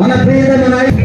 మన ప్రియతమ నాయకుడు.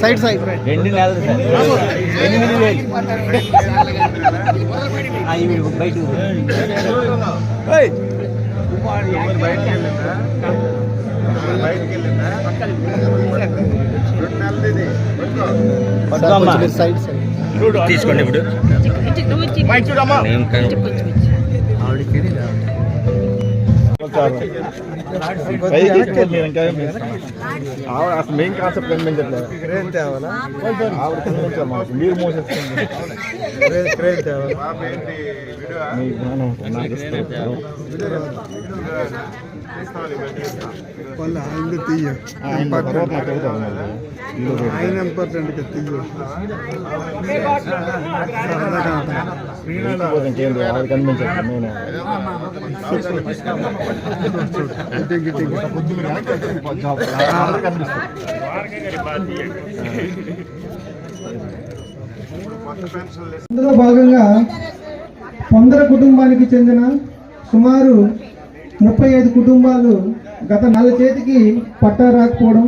Side side రెండు నెలలు ఎనిమిది వేలు బయట ఆ, ఇవి బయట సైడ్ సైడ్ తీసుకోండి ఇప్పుడు అసలు మెయిన్ కాన్సెప్ట్ కనిపించట్లేదు క్రేన్ తేవాలా ఆవిడ మీరు మోసేస్తుంది క్రేన్ క్రేన్ తేవాలా మీ జ్ఞానం నాకు ఇస్తే వాళ్ళ ఆయన తీయ. ఆయన ఇంపార్టెంట్ భాగంగా పొందర కుటుంబానికి చెందిన సుమారు ముప్పై ఐదు కుటుంబాలు గత నెల చేతికి పట్టా రాకపోవడం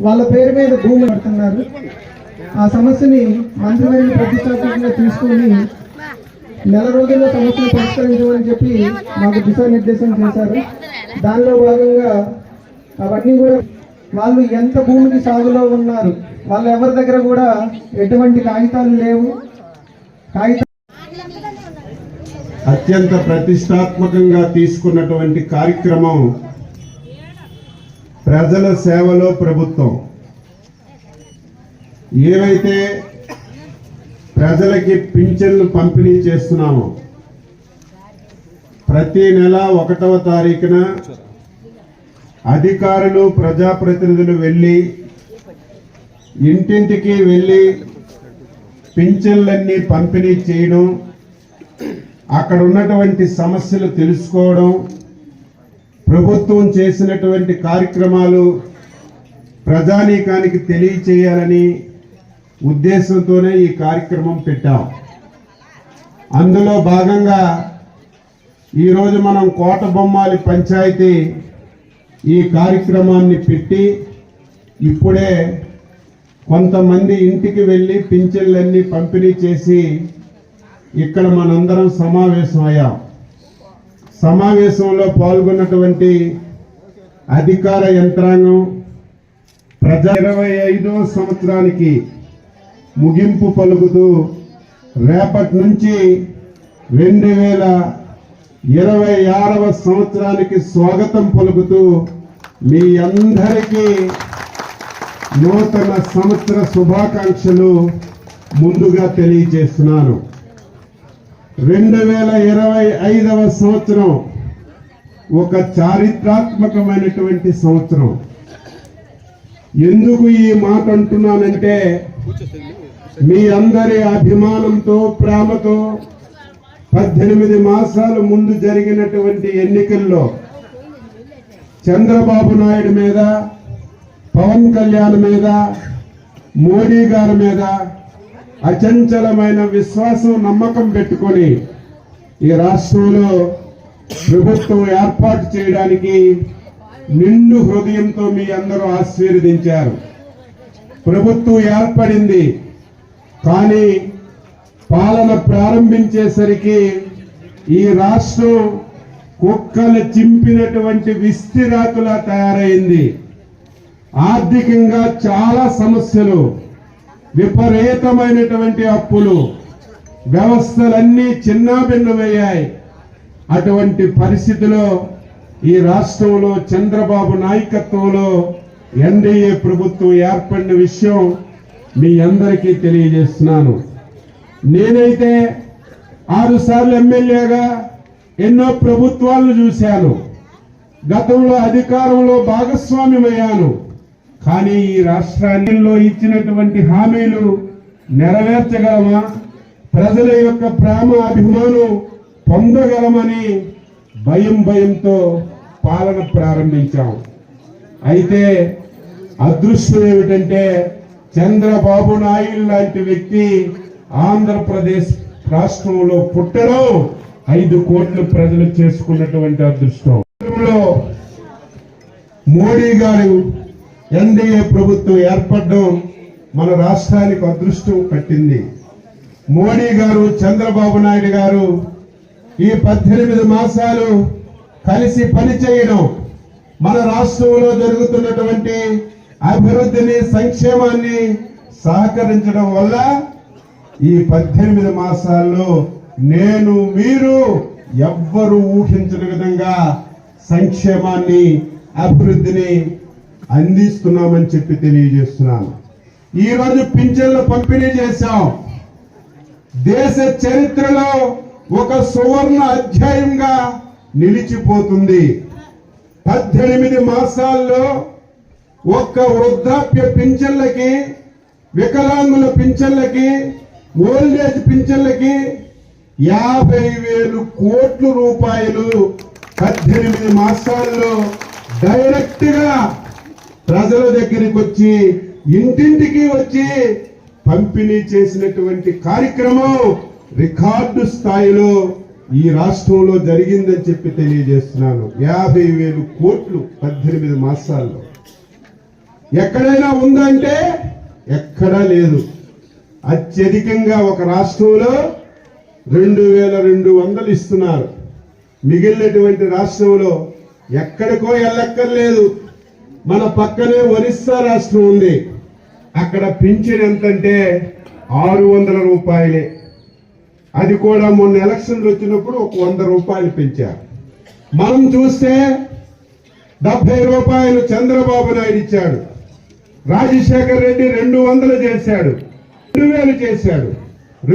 వాళ్ళ పేరు మీద భూమి పడుతున్నారు ఆ సమస్యని మంత్రివర్యులు ప్రతిష్టాత్మకంగా తీసుకొని నెల రోజుల్లో సమస్యను పరిష్కరించమని చెప్పి మాకు దిశానిర్దేశం చేశారు. దానిలో భాగంగా అవన్నీ కూడా వాళ్ళు ఎంత భూమికి సాగులో ఉన్నారు వాళ్ళు ఎవరి దగ్గర కూడా ఎటువంటి కాగితాలు లేవు. కాగితాలు అత్యంత ప్రతిష్టాత్మకంగా తీసుకున్నటువంటి కార్యక్రమం ప్రజల సేవలో ప్రభుత్వం. ఏవైతే ప్రజలకి పింఛన్లు పంపిణీ చేస్తున్నామో ప్రతి నెల ఒకటవ తారీఖున అధికారులు ప్రజాప్రతినిధులు వెళ్ళి ఇంటింటికి వెళ్ళి పింఛన్లన్నీ పంపిణీ చేయడం అక్కడ ఉన్నటువంటి సమస్యలు తెలుసుకోవడం ప్రభుత్వం చేసినటువంటి కార్యక్రమాలు ప్రజానీకానికి తెలియచేయాలని ఉద్దేశంతోనే ఈ కార్యక్రమం పెట్టాం. అందులో భాగంగా ఈరోజు మనం కోట బొమ్మాలి పంచాయతీ ఈ కార్యక్రమాన్ని పెట్టి ఇప్పుడే కొంతమంది ఇంటికి వెళ్ళి పింఛన్లన్నీ పంపిణీ చేసి ఇక్కడ మనందరం సమావేశం అయ్యాం సమావేశంలో పాల్గొన్నటువంటి అధికార యంత్రాంగం ప్రజా ఇరవై ఐదో సంవత్సరానికి ముగింపు పలుకుతూ రేపటి నుంచి రెండు వేల ఇరవై ఆరవ సంవత్సరానికి స్వాగతం పలుకుతూ మీ అందరికీ నూతన సంవత్సర శుభాకాంక్షలు ముందుగా తెలియజేస్తున్నాను. రెండు వేల ఇరవై ఐదవ సంవత్సరం ఒక చారిత్రాత్మకమైనటువంటి సంవత్సరం. ఎందుకు ఈ మాట అంటున్నానంటే మీ అందరి అభిమానంతో ప్రేమతో పద్దెనిమిది మాసాల ముందు జరిగినటువంటి ఎన్నికల్లో చంద్రబాబు నాయుడు మీద పవన్ కళ్యాణ్ మీద మోడీ గారి మీద అచంచలమైన విశ్వాసం నమ్మకం పెట్టుకొని ఈ రాష్ట్రంలో ప్రభుత్వం ఏర్పాటు చేయడానికి నిండు హృదయంతో మీ అందరూ ఆశీర్వదించారు. ప్రభుత్వం ఏర్పడింది కానీ పాలన ప్రారంభించేసరికి ఈ రాష్ట్రం కుక్కలు చింపినటువంటి విస్తిరాకులా తయారైంది. ఆర్థికంగా చాలా సమస్యలు విపరీతమైనటువంటి అప్పులు వ్యవస్థలన్నీ చిన్నాభిన్నమయ్యాయి. అటువంటి పరిస్థితిలో ఈ రాష్ట్రంలో చంద్రబాబు నాయకత్వంలో ఎన్డీఏ ప్రభుత్వం ఏర్పడిన విషయం మీ అందరికీ తెలియజేస్తున్నాను. నేనైతే ఆరు సార్లు ఎమ్మెల్యేగా ఎన్నో ప్రభుత్వాలను చూశాను. గతంలో అధికారంలో భాగస్వామ్యమయ్యాను. కానీ ఈ రాష్ట్రాల్లో ఇచ్చినటువంటి హామీలు నెరవేర్చగలమా? ప్రజల యొక్క ప్రేమ అభిమానం పొందగలమని భయం భయంతో పాలన ప్రారంభించాం. అయితే అదృష్టం ఏమిటంటే చంద్రబాబు నాయుడు లాంటి వ్యక్తి ఆంధ్రప్రదేశ్ రాష్ట్రంలో పుట్టడం ఐదు కోట్లు ప్రజలు చేసుకున్నటువంటి అదృష్టం. లో మోడీ గారు ఎన్డీఏ ప్రభుత్వం ఏర్పడడం మన రాష్ట్రానికి అదృష్టం కట్టింది. మోడీ గారు చంద్రబాబు నాయుడు గారు ఈ పద్దెనిమిది మాసాలు కలిసి పనిచేయడం మన రాష్ట్రంలో జరుగుతున్నటువంటి అభివృద్ధిని సంక్షేమాన్ని సహకరించడం వల్ల ఈ పద్దెనిమిది మాసాల్లో నేను మీరు ఎవ్వరు ఊహించని విధంగా సంక్షేమాన్ని అభివృద్ధిని అందిస్తున్నామని చెప్పి తెలియజేస్తున్నాను. ఈ రోజు పింఛన్లు పంపిణీ చేశాం. దేశ చరిత్రలో ఒక సువర్ణ అధ్యాయంగా నిలిచిపోతుంది. పద్దెనిమిది మాసాల్లో ఒక్క వృద్ధాప్య పింఛన్లకి వికలాంగుల పింఛన్లకి ఓల్డేజ్ పింఛన్లకి యాభై వేలు కోట్ల రూపాయలు పద్దెనిమిది మాసాల్లో డైరెక్ట్గా ప్రజల దగ్గరికి వచ్చి ఇంటింటికి వచ్చి పంపిణీ చేసినటువంటి కార్యక్రమం రికార్డు స్థాయిలో ఈ రాష్ట్రంలో జరిగిందని చెప్పి తెలియజేస్తున్నాను. యాభై వేలు కోట్లు పద్దెనిమిది మాసాల్లో. ఎక్కడైనా ఉందంటే ఎక్కడా లేదు. అత్యధికంగా ఒక రాష్ట్రంలో రెండు వేల రెండు వందలు ఇస్తున్నారు. మిగిలినటువంటి రాష్ట్రంలో ఎక్కడికో వెళ్ళక్కర్లేదు. మన పక్కనే ఒరిస్సా రాష్ట్రం ఉంది. అక్కడ పింఛన్ ఎంతంటే ఆరు వందల రూపాయలే. అది కూడా మొన్న ఎలక్షన్లు వచ్చినప్పుడు ఒక వంద రూపాయలు పెంచారు. మనం చూస్తే డెబ్బై రూపాయలు చంద్రబాబు నాయుడు ఇచ్చాడు. రాజశేఖర్ రెడ్డి రెండు వందలు చేశాడు. రెండు వేలు చేశాడు.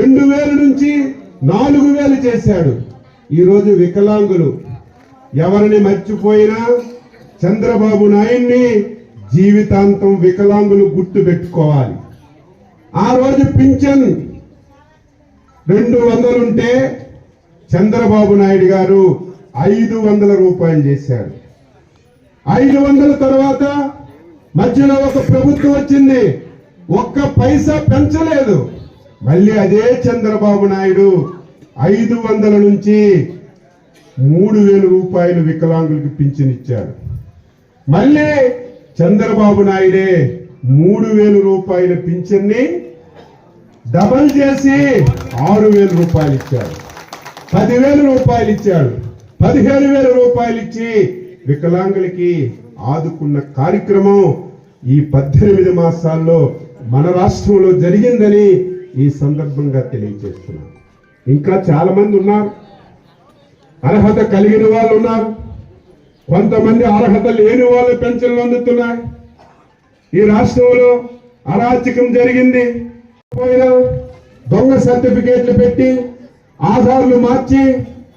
రెండు వేలు నుంచి నాలుగు వేలు చేశాడు. ఈరోజు వికలాంగులు ఎవరిని మర్చిపోయినా చంద్రబాబు నాయుడిని జీవితాంతం వికలాంగులు గుర్తు పెట్టుకోవాలి. ఆ రోజు పింఛన్ రెండు వందలుంటే చంద్రబాబు నాయుడు గారు ఐదు వందల రూపాయలు చేశారు. ఐదు వందల తర్వాత మధ్యలో ఒక ప్రభుత్వం వచ్చింది. ఒక్క పైసా పెంచలేదు. మళ్ళీ అదే చంద్రబాబు నాయుడు ఐదు వందల నుంచి మూడు వేల రూపాయలు వికలాంగులకు పింఛన్ ఇచ్చారు. మళ్ళీ చంద్రబాబు నాయుడే మూడు వేల రూపాయల పింఛన్ని డబల్ చేసి ఆరు వేల రూపాయలు ఇచ్చాడు. పదివేల రూపాయలు ఇచ్చాడు. పదిహేను వేల రూపాయలు ఇచ్చి వికలాంగులకి ఆదుకున్న కార్యక్రమం ఈ పద్దెనిమిది మాసాల్లో మన రాష్ట్రంలో జరిగిందని ఈ సందర్భంగా తెలియజేస్తున్నాను. ఇంకా చాలా మంది ఉన్నారు. అర్హత కలిగిన వాళ్ళు ఉన్నారు. కొంతమంది అర్హత లేని వాళ్ళు పెన్షన్లు అందుతున్నాయి. ఈ రాష్ట్రంలో అరాచకం జరిగింది. దొంగ సర్టిఫికేట్లు పెట్టి ఆధార్లు మార్చి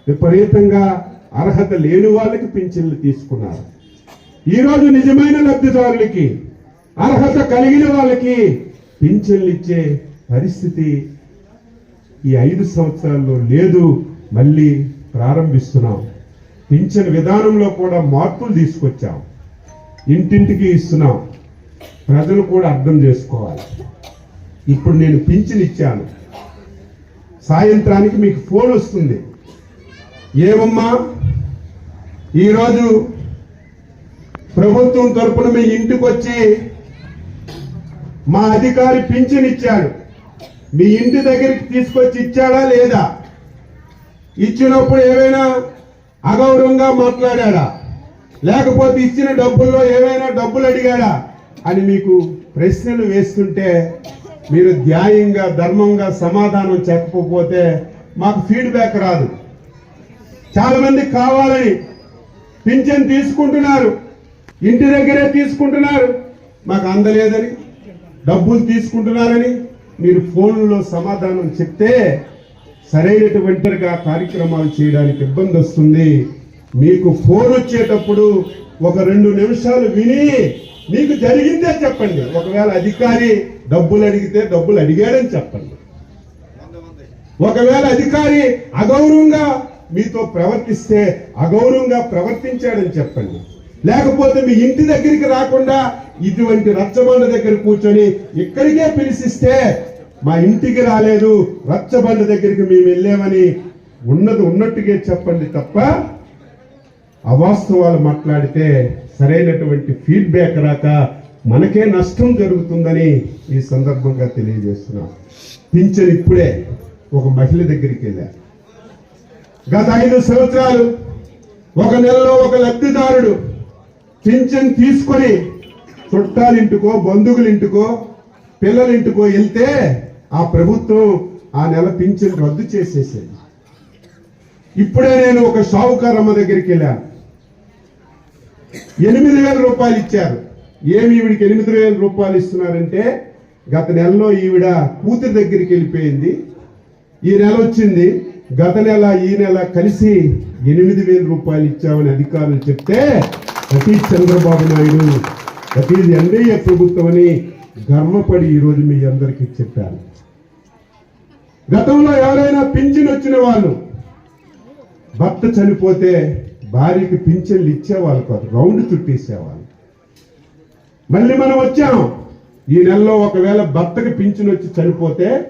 విపరీతంగా అర్హత లేని వాళ్ళకి పింఛన్లు తీసుకున్నారు. ఈ రోజు నిజమైన లబ్ధిదారులకి అర్హత కలిగిన వాళ్ళకి పింఛన్లు ఇచ్చే పరిస్థితి ఈ ఐదు సంవత్సరాల్లో లేదు. మళ్ళీ ప్రారంభిస్తున్నాం. పింఛన్ విధానంలో కూడా మార్పులు తీసుకొచ్చాం. ఇంటింటికి ఇస్తున్నాం. ప్రజలు కూడా అర్థం చేసుకోవాలి. ఇప్పుడు నేను పింఛన్ ఇచ్చాను. సాయంత్రానికి మీకు ఫోన్ వస్తుంది. ఏమమ్మా? ఈరోజు ప్రభుత్వం తరపున మీ ఇంటికి వచ్చి మా అధికారి పింఛన్ ఇచ్చాడు. మీ ఇంటి దగ్గరికి తీసుకొచ్చి ఇచ్చాడా లేదా? ఇచ్చినప్పుడు ఏమైనా అగౌరవంగా మాట్లాడా లేకపోతే ఇచ్చిన డబ్బుల్లో ఏమైనా డబ్బులు అడిగాడా? అని మీకు ప్రశ్నలు వేస్తుంటే మీరు ధ్యాయంగా ధర్మంగా సమాధానం చెప్పకపోతే మాకు ఫీడ్బ్యాక్ రాదు. చాలామంది కావాలని పింఛన్ తీసుకుంటున్నారు ఇంటి దగ్గరే తీసుకుంటున్నారు. మాకు అందలేదని డబ్బులు తీసుకుంటున్నారని మీరు ఫోన్లో సమాధానం చెప్తే సరైనటువంటిగా కార్యక్రమాలు చేయడానికి ఇబ్బంది వస్తుంది. మీకు ఫోన్ వచ్చేటప్పుడు ఒక రెండు నిమిషాలు విని మీకు జరిగిందే చెప్పండి. ఒకవేళ అధికారి డబ్బులు అడిగితే డబ్బులు అడిగాడని చెప్పండి. ఒకవేళ అధికారి అగౌరవంగా మీతో ప్రవర్తిస్తే అగౌరవంగా ప్రవర్తించాడని చెప్పండి. లేకపోతే మీ ఇంటి దగ్గరికి రాకుండా ఇటువంటి రచ్చబండ దగ్గర కూర్చొని ఇక్కడికే పిలిచిస్తే మా ఇంటికి రాలేదు. రచ్చబండ దగ్గరికి మేము వెళ్ళామని ఉన్నది ఉన్నట్టుగా చెప్పండి తప్ప అవాస్తవాలు మాట్లాడితే సరైనటువంటి ఫీడ్బ్యాక్ రాక మనకే నష్టం జరుగుతుందని ఈ సందర్భంగా తెలియజేస్తున్నాం. పింఛన్ ఇప్పుడే ఒక మహిళ దగ్గరికి వెళ్ళా. గత ఐదు సంవత్సరాలు ఒక నెలలో ఒక లబ్ధిదారుడు పింఛన్ తీసుకొని చుట్టాలింటికో బంధువులింటికో పిల్లలింటికో వెళ్తే ఆ ప్రభుత్వం ఆ నెల పింఛన్ రద్దు చేసేసేది. ఇప్పుడే నేను ఒక షావుకారమ్మ దగ్గరికి వెళ్ళాను. ఎనిమిది వేల రూపాయలు ఇచ్చారు. ఏమి ఈవిడికి ఎనిమిది వేల రూపాయలు ఇస్తున్నారంటే గత నెలలో ఈవిడ కూతురి దగ్గరికి వెళ్ళిపోయింది. ఈ నెల వచ్చింది. గత నెల ఈ నెల కలిసి ఎనిమిది వేల రూపాయలు ఇచ్చామని అధికారులు చెప్తే సతీష్ చంద్రబాబు నాయుడు సతీష్ ఈజ్ ఎన్డీఏ ప్రభుత్వం అని గర్వపడి ఈరోజు మీ అందరికీ చెప్పాను గతంలో ఎవరైనా పింఛన్ వచ్చిన వాళ్ళు భర్త చనిపోతే భార్యకి పింఛన్లు ఇచ్చేవాళ్ళు కాదు రౌండ్ చుట్టేసేవాళ్ళు. మళ్ళీ మనం వచ్చాం. ఈ నెలలో ఒకవేళ భర్తకి పింఛన్ వచ్చి చనిపోతే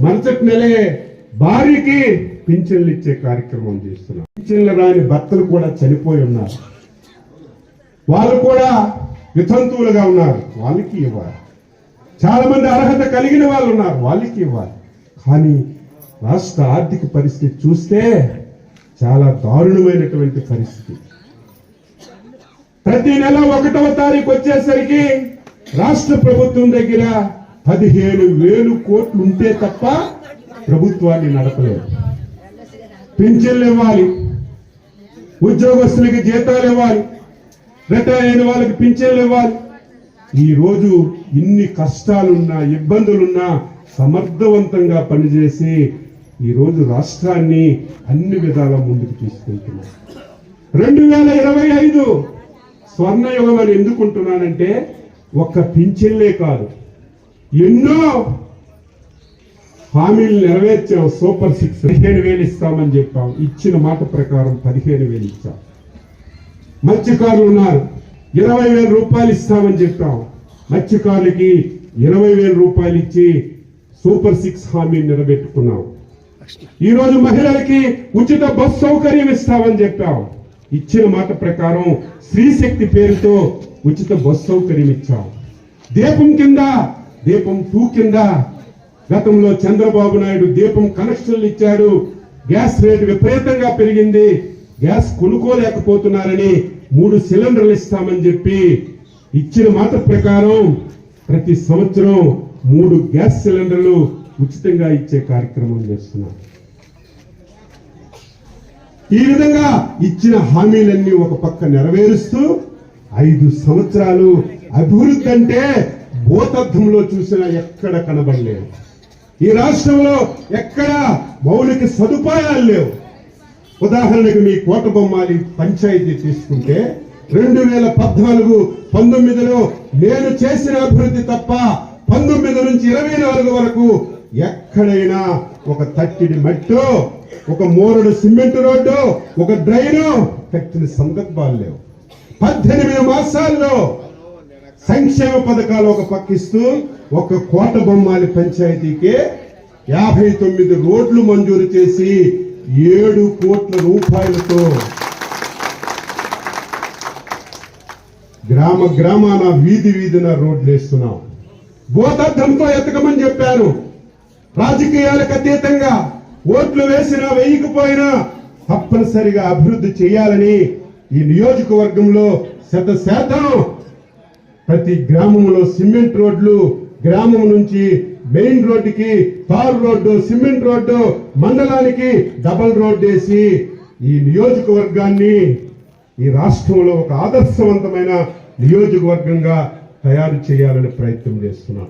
మరుసటి నెలే భార్యకి పింఛన్లు ఇచ్చే కార్యక్రమం చేస్తున్నాం. పింఛన్లు రాని భర్తలు కూడా చనిపోయి ఉన్నారు. వాళ్ళు కూడా వితంతువులుగా ఉన్నారు. వాళ్ళకి ఇవ్వాలి. చాలా మంది అర్హత కలిగిన వాళ్ళు ఉన్నారు. వాళ్ళకి ఇవ్వాలి. కానీ రాష్ట్ర ఆర్థిక పరిస్థితి చూస్తే చాలా దారుణమైనటువంటి పరిస్థితి. ప్రతి నెల ఒకటవ తారీఖు వచ్చేసరికి రాష్ట్ర ప్రభుత్వం దగ్గర పదిహేను వేలు కోట్లు ఉంటే తప్ప ప్రభుత్వాన్ని నడపలేదు. పింఛన్లు ఇవ్వాలి. ఉద్యోగస్తులకి జీతాలు ఇవ్వాలి. రిటైర్ అయిన వాళ్ళకి పింఛన్లు ఇవ్వాలి. ఈ రోజు ఇన్ని కష్టాలున్నా ఇబ్బందులున్నా సమర్థవంతంగా పనిచేసి ఈరోజు రాష్ట్రాన్ని అన్ని విధాల ముందుకు తీసుకెళ్తున్నారు రెండు వేల ఇరవై ఐదు స్వర్ణయుగం అని ఎందుకుంటున్నానంటే ఒక్క పింఛన్లే కాదు. ఎన్నో హామీలు నెరవేర్చాం. సూపర్ సిక్స్ పదిహేను వేలు ఇస్తామని చెప్పాం. ఇచ్చిన మాట ప్రకారం పదిహేను వేలు ఇచ్చాం. మత్స్యకారులు ఉన్నారు. ఇరవై వేల రూపాయలు ఇస్తామని చెప్పాం. మత్స్యకారులకి ఇరవై వేల రూపాయలు ఇచ్చి సూపర్ సిక్స్ హామీ నిలబెట్టుకున్నాం. ఈ రోజు మహిళలకి ఉచిత బస్ సౌకర్యం ఇస్తామని చెప్పాం. ఇచ్చిన మాట ప్రకారం స్త్రీశక్తి పేరుతో ఉచిత బస్ సౌకర్యం ఇచ్చాం. దీపం కింద దీపం టూ కింద గతంలో చంద్రబాబు నాయుడు దీపం కనెక్షన్లు ఇచ్చాడు. గ్యాస్ రేటు విపరీతంగా పెరిగింది. గ్యాస్ కొనుక్కోలేకపోతున్నారని మూడు సిలిండర్లు ఇస్తామని చెప్పి ఇచ్చిన మాట ప్రకారం ప్రతి సంవత్సరం మూడు గ్యాస్ సిలిండర్లు ఉచితంగా ఇచ్చే కార్యక్రమం చేస్తున్నాం. ఈ విధంగా ఇచ్చిన హామీలన్నీ ఒక పక్క నెరవేరుస్తూ ఐదు సంవత్సరాలు అభివృద్ధి అంటే భూతత్వంలో చూసినా ఎక్కడ కనబడలేదు. ఈ రాష్ట్రంలో ఎక్కడ మౌలిక సదుపాయాలు లేవు. ఉదాహరణకు మీ కోట బొమ్మాలి పంచాయతీ తీసుకుంటే రెండు వేల పద్నాలుగు పంతొమ్మిదిలో నేను చేసిన అభివృద్ధి తప్ప పంతొమ్మిది నుంచి ఇరవై నాలుగు వరకు ఎక్కడైనా ఒక తట్టిడి మట్టు ఒక మోరడు సిమెంట్ రోడ్డు ఒక డ్రైను కట్టిన సందర్భాలు లేవు. పద్దెనిమిది మాసాల్లో సంక్షేమ పథకాలు ఒక పక్కిస్తూ ఒక కోట బొమ్మాలి పంచాయతీకి యాభై తొమ్మిది రోడ్లు మంజూరు చేసి ఏడు కోట్ల రూపాయలతో గ్రామ గ్రామాన వీధి వీధిన రోడ్లు వేస్తున్నాం భూతద్దంతో ఎతకమని చెప్పారు. రాజకీయాలకు అతీతంగా ఓట్లు వేసినా వేయకపోయినా తప్పనిసరిగా అభివృద్ధి చేయాలని ఈ నియోజకవర్గంలో శత శాతం ప్రతి గ్రామంలో సిమెంట్ రోడ్లు గ్రామం నుంచి మెయిన్ రోడ్డుకి తార్ రోడ్డు సిమెంట్ రోడ్డు మండలానికి డబల్ రోడ్డు వేసి ఈ నియోజకవర్గాన్ని ఈ రాష్ట్రంలో ఒక ఆదర్శవంతమైన నియోజకవర్గంగా తయారు చేయాలని ప్రయత్నం చేస్తున్నాం